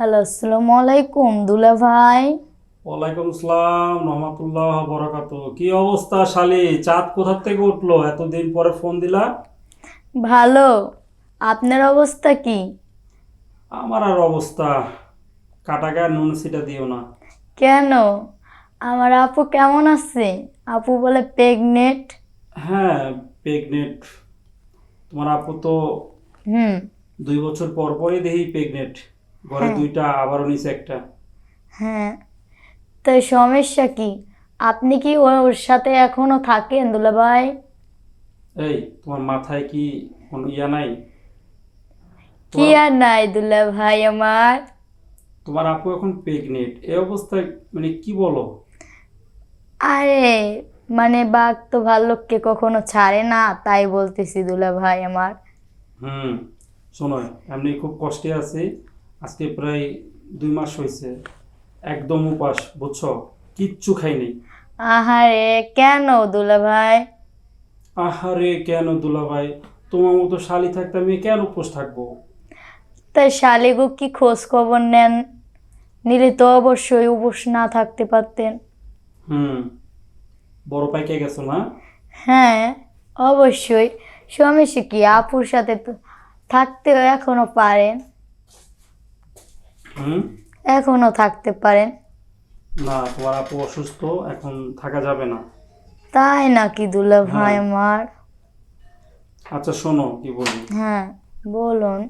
Hello আসসালামু আলাইকুম দুলা ভাই। ওয়ালাইকুম আসসালাম রহমতুল্লাহ বরাকাত। কি অবস্থা শালি? চাঁদ কোথা থেকে উঠল? এতদিন পরে ফোন দিলা? ভালো। আপনার অবস্থা কি? আমার আর অবস্থা কাটা গায়ে নুন সিটা দিও না। কেন? আমার আপু কেমন আছে? আপু বলে প্রেগনেন্ট। হ্যাঁ প্রেগনেন্ট। তোমার আপু তো হুম। দুই বছর পর পরই দেখি প্রেগনেন্ট। ঘরে হ্যাঁ। দুইটা আবারও নিচে একটা। হ্যাঁ। তো সমস্যা কি? আপনি কি ওর সাথে এখনও থাকেন দুলা ভাই এই তোমার মাথায় কি কোনো ইয়া নাই? কি আর নাই দুলা ভাই আমার? তোমার আপু এখন প্রেগনেন্ট এই অবস্থায় মানে কি বলো? আরে মানে বাঘ তো ভাল্লুককে কখনো ছাড়ে না তাই বলতেছি দুলা ভাই আমার। হুম শোনো এমনি খুব কষ্টে আছি। আজকে প্রায় দুই মাস হয়েছে। একদম উপাস বুঝছ? কিচ্ছু খাইনি আহারে কেন দুলা ভাই আহারে কেন দুলা ভাই তোমার মতো শালি থাকতে আমি কেন উপোস থাকব? তাই শালিগো কি খোঁজ খবর নেন? নিলে তো অবশ্যই উপোস না থাকতে পারতেন। হুম বড় পাইকে গেছো না? হ্যাঁ অবশ্যই। সমস্যা কি আপুর সাথে তো থাকতে এখনও পারেন? এখনও থাকতে পারেন। না তোমার আপু অসুস্থ এখন থাকা যাবে না। তাই নাকি দুলা ভাই হ্যাঁ। আমার? আচ্ছা শোনো কি বলি? হ্যাঁ বলুন।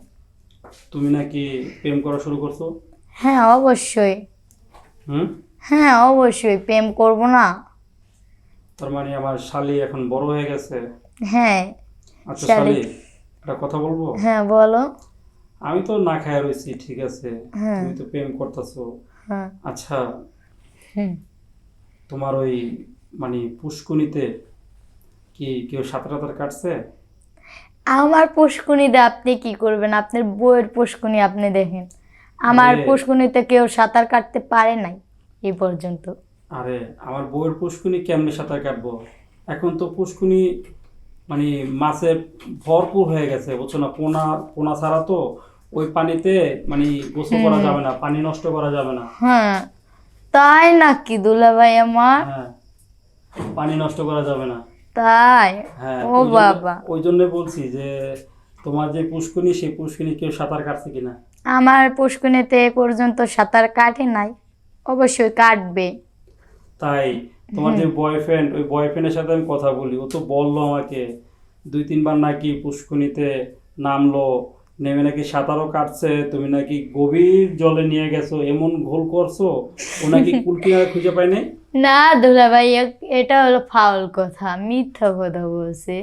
তুমি নাকি প্রেম করা শুরু করছ? হ্যাঁ অবশ্যই। হুম? হ্যাঁ অবশ্যই প্রেম করব না। তার মানে আমার শালি এখন বড় হয়ে গেছে? হ্যাঁ আচ্ছা। শালি একটা কথা বলব? হ্যাঁ বলো। আমি তো না খায় রয়েছি ঠিক আছে। হ্যাঁ। তুমি তো প্রেম করতেছো। হ্যাঁ। আচ্ছা তোমার ওই মানে পুষ্কুনিতে কি কেউ সাঁতার কাটছে? আমার পুষ্কুনিতে আপনি কি করবেন? আপনার বইয়ের পুষ্কুনি আপনি দেখেন। আমার। পুষ্কুনিতে কেউ সাঁতার কাটতে পারে নাই এই পর্যন্ত। আরে আমার বউয়ের পুষ্কুনি কেমনে সাঁতার কাটবো? এখন তো পুষ্কুনি মানে মাছের ভরপুর হয়ে গেছে বুঝছ না? পোনা পোনা ছাড়া তো ওই পানিতে মানে গোসল করা যাবে না পানি নষ্ট করা যাবে না। হ্যাঁ তাই নাকি দুলা ভাই আমার? হ্যাঁ পানি নষ্ট করা যাবে না। তাই? হ্যাঁ ও বাবা। ওই জন্য বলছি যে তোমার যে পুষ্কুনি সেই পুষ্কুনি কেউ সাঁতার কাটছে কিনা? আমার পুষ্কুনিতে এ পর্যন্ত সাঁতার কাটে নাই অবশ্যই কাটবে। তাই তোমার যে বয়ফ্রেন্ড ওই বয়ফ্রেন্ডের সাথে আমি কথা বলি ও তো বলল আমাকে দুই তিনবার নাকি পুষ্কুনিতে নামলো নেমে নাকি সাঁতারও কাটছে তুমি নাকি গভীর জলে নিয়ে গেছো এমন ঘোল করছ ও নাকি কুল কিনারে খুঁজে পায় নাই? না দুলা ভাই এটা হলো ফাউল কথা মিথ্যা কথা বলছে।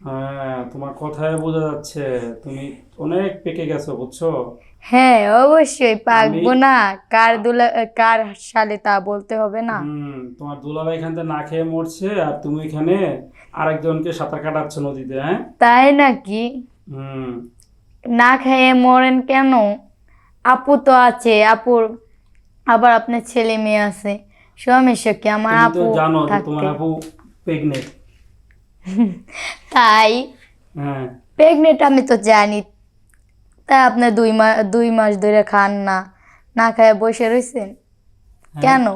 হ্যাঁ তোমার কথায় বোঝা যাচ্ছে তুমি অনেক পেকে গেছো বুঝছ? হ্যাঁ অবশ্যই পাকবো না কার দুলা কার সালে তা বলতে হবে না। হুম তোমার দুলাভাই এখান থেকে না খেয়ে মরছে আর তুমি এখানে আরেকজনকে সাঁতার কাটাচ্ছ নদীতে হ্যাঁ? তাই নাকি? হুম না খেয়ে মরেন কেন? আপু তো আছে আপুর আবার আপনার ছেলে মেয়ে আছে। সমস্যা কি আমার আপু জানো তোমার আপু প্রেগনেন্ট তাই? হ্যাঁ। প্রেগনেন্ট আমি তো জানি। তাই আপনি দুই মাস দুই মাস ধরে খান না। না খায় বসে রয়েছেন হ্যাঁ। কেন?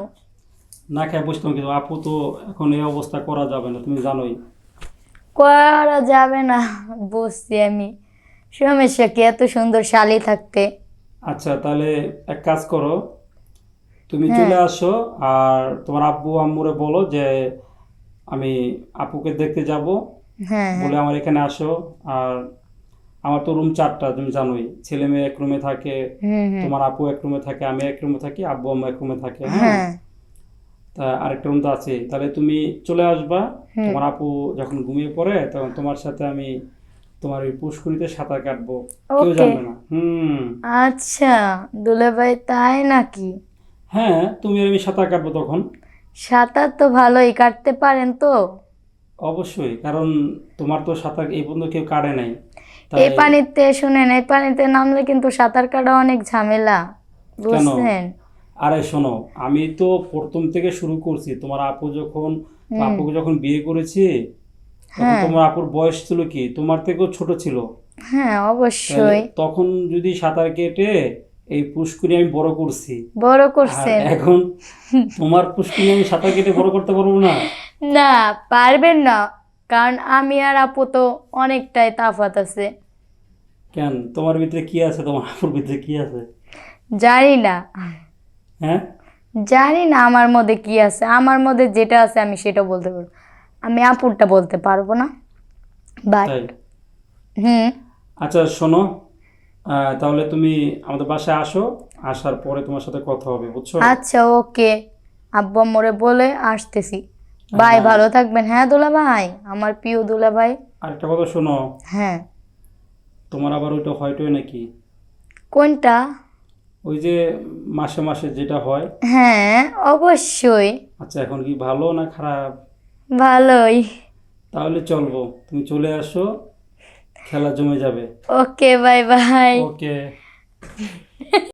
না খেয়ে বসতাম কিন্তু আপু তো এখন এই অবস্থা করা যাবে না তুমি জানোই। করা যাবে না বুঝছি আমি। সমস্যা কি এত সুন্দর শালি থাকতে? আচ্ছা তাহলে এক কাজ করো। তুমি হ্যাঁ। চলে আসো আর তোমার আব্বু আম্মুরে বলো যে আমি আপুকে দেখতে যাব। হ্যাঁ বলে আমার এখানে আসো। আর আমার তো রুম চারটা তুমি জানোই। ছেলে মেয়ে এক রুমে থাকে তোমার আপু এক রুমে থাকে আমি এক রুমে থাকি আব্বু আম্মু এক রুমে থাকে হ্যাঁ? হ্যাঁ। তা আরেকটা রুম তো আছে। তাহলে তুমি চলে আসবা। তোমার আপু যখন ঘুমিয়ে পড়ে তখন তোমার সাথে আমি তোমার ওই পুষ্করিতে সাঁতার কাটবো। কেউ জানবে না। হুম। আচ্ছা দুলে ভাই তাই নাকি? হ্যাঁ তুমি আর আমি সাঁতার কাটবো তখন। সাঁতার তো ভালোই কাটতে পারেন তো। অবশ্যই কারণ তোমার তো সাঁতার এই পর্যন্ত কেউ কাটে নাই। এই পানিতে শুনেন এই পানিতে নামলে কিন্তু সাঁতার কাটা অনেক ঝামেলা বুঝছেন? আরে শোনো আমি তো প্রথম থেকে শুরু করছি। তোমার আপু যখন। আপুকে যখন বিয়ে করেছি তখন হ্যাঁ। তোমার আপুর বয়স ছিল কি? তোমার থেকেও ছোট ছিল। হ্যাঁ অবশ্যই। তখন যদি সাঁতার কেটে এই পুষ্কুনি আমি বড় করছি বড় আর করছেন। এখন তোমার পুষ্কুনি আমি সাঁতার কেটে বড় করতে পারব না? না পারবেন না। কারণ আমি আর আপু তো অনেকটাই তাফাত আছে। কেন? তোমার ভিতরে কি আছে? তোমার আপুর ভিতরে কি আছে? জানি না। হ্যাঁ? জানি না আমার মধ্যে কি আছে। আমার মধ্যে যেটা আছে আমি সেটা বলতে পারব। আমি আপুরটা বলতে পারব না বাট হুম। আচ্ছা শোনো তাহলে তুমি আমাদের বাসায় আসো আসার পরে তোমার সাথে কথা হবে বুঝছ? আচ্ছা ওকে। আব্বু আম্মুরে বলে আসতেছি। ভাই হ্যাঁ। ভালো থাকবেন হ্যাঁ দুলা ভাই আমার প্রিয় দুলা ভাই আরেকটা কথা শোনো। হ্যাঁ। তোমার আবার ওইটা হয়টোই নাকি? কোনটা? ওই যে মাসে মাসে যেটা হয়। হ্যাঁ অবশ্যই। আচ্ছা এখন কি ভালো না খারাপ? ভালোই। তাহলে চলবো। তুমি চলে আসো খেলা জমে যাবে। Okay bye bye. ওকে।